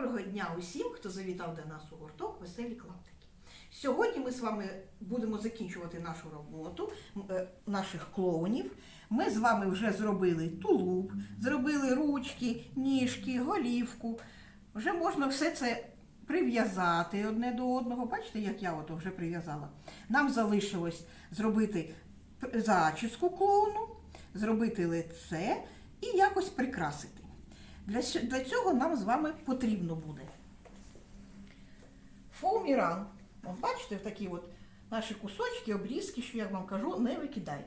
Доброго дня усім, хто завітав до нас у гурток Веселі клаптики. Сьогодні ми з вами будемо закінчувати нашу роботу е, наших клоунів. Ми з вами вже зробили тулуб, зробили ручки, ніжки, голівку. Вже можна все це прив'язати одне до одного. Бачите, як я ото вже прив'язала. Нам залишилось зробити зачіску клоуну, зробити лице і якось прикрасити. Для, цього нам з вами потрібно буде фоуміран. От бачите, такі от наші кусочки, обрізки, що я вам кажу, не викидайте.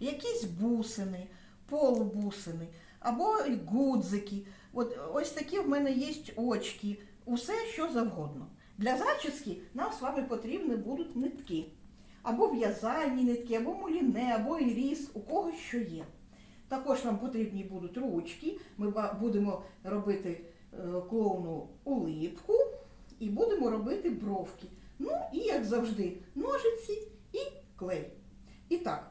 Якісь бусини, полубусини або гудзики. От ось такі в мене є очки, усе що завгодно. Для зачіски нам з вами потрібні будуть нитки. Або в'язальні нитки, або муліне, або іріс, у кого що є. Також нам потрібні будуть ручки. Ми будемо робити е, клоуну улипку і будемо робити бровки. Ну і, як завжди, ножиці і клей. І так,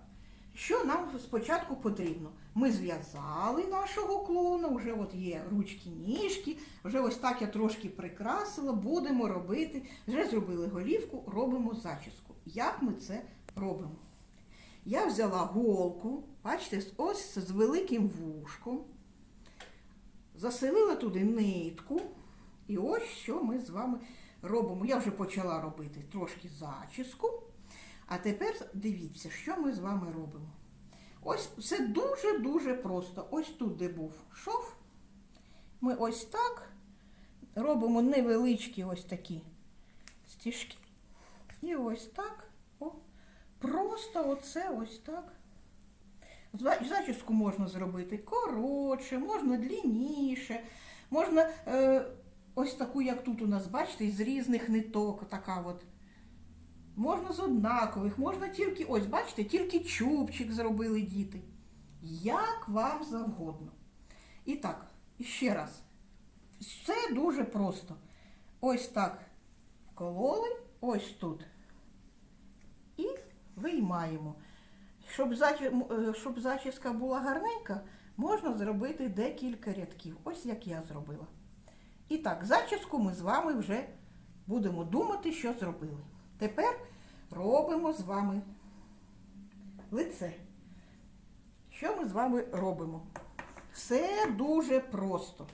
що нам спочатку потрібно? Ми зв'язали нашого клоуна, вже от є ручки, ніжки, вже ось так я трошки прикрасила, будемо робити. Вже зробили голівку, робимо зачіску. Як ми це робимо? Я взяла голку, бачите, ось з великим вушком, заселила туди нитку, і ось що ми з вами робимо. Я вже почала робити трошки зачіску. А тепер дивіться, що ми з вами робимо. Ось все дуже-дуже просто. Ось тут, де був шов, ми ось так робимо невеличкі ось такі стіжки. І ось так. О, просто оце ось так. Зачіску можна зробити коротше, можна длінніше, можна е, ось таку, як тут у нас, бачите, з різних ниток, така от. Можна з однакових, можна тільки, ось, бачите, тільки чубчик зробили діти. Як вам завгодно. І так, ще раз. Все дуже просто. Ось так вкололи, ось тут. І виймаємо. Щоб, е, щоб зачіска була гарненька, можна зробити декілька рядків. Ось як я зробила. І так, зачіску ми з вами вже будемо думати, що зробили. Тепер робимо з вами лице. Що ми з вами робимо? Все дуже просто.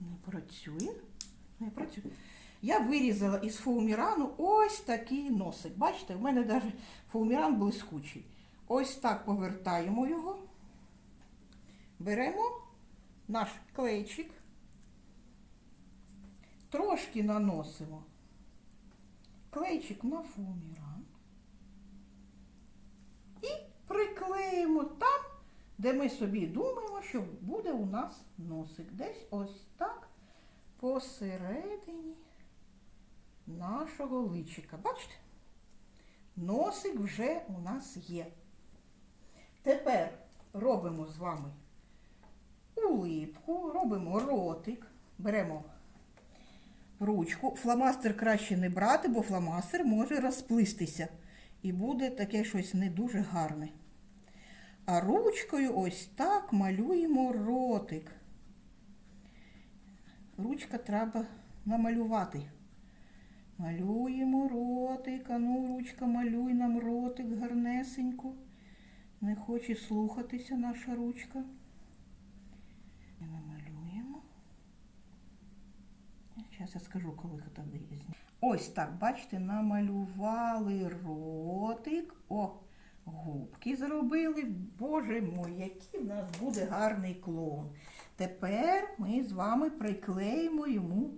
Не працює? Не працює. Я вирізала із фоумірану ось такий носик. Бачите, в мене навіть фоуміран блискучий. Ось так повертаємо його. Беремо наш клейчик, трошки наносимо клейчик на фоуміран і приклеїмо там, де ми собі думаємо, що буде у нас носик. Десь ось так посередині нашого личика. Бачите? Носик вже у нас є. Тепер робимо з вами улипку, робимо ротик, беремо ручку. Фломастер краще не брати, бо фломастер може розплистися. І буде таке щось не дуже гарне. А ручкою ось так малюємо ротик. Ручка треба намалювати. Малюємо ротик, ну, ручка, малюй нам ротик гарнесенько. Не хоче слухатися наша ручка. І Намалюємо. Зараз я скажу, коли туди зняти. Ось так, бачите, намалювали ротик. О, губки зробили. Боже мой, який в нас буде гарний клоун. Тепер ми з вами приклеїмо йому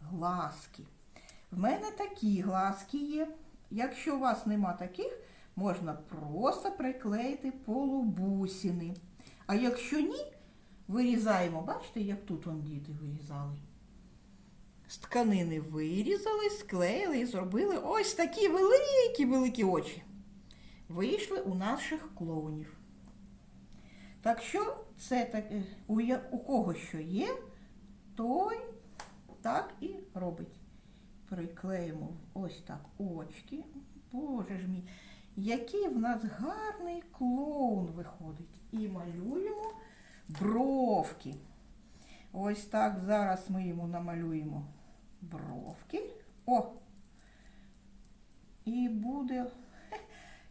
глазки. В мене такі глазки є. Якщо у вас нема таких, можна просто приклеїти полубусини. А якщо ні, вирізаємо, бачите, як тут он діти вирізали. З тканини вирізали, склеїли і зробили ось такі великі-великі очі. Вийшли у наших клоунів. Так що це так, е, у, кого що є, той так і робить. Приклеїмо ось так очки. Боже ж мій, який в нас гарний клоун виходить. І малюємо бровки. Ось так. Зараз ми йому намалюємо бровки. О! І буде,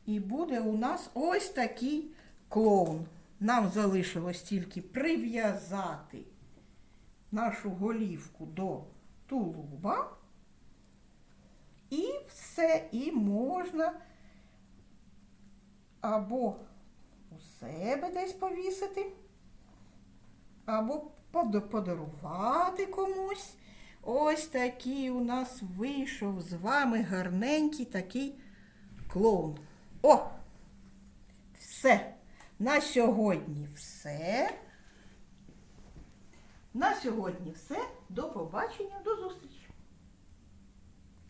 і буде у нас ось такий клоун. Нам залишилось тільки прив'язати нашу голівку до тулуба. Все, і можна або у себе десь повісити, або подарувати комусь. Ось такий у нас вийшов з вами гарненький такий клоун. О! Все. На сьогодні все. На сьогодні все. До побачення, до зустрічі.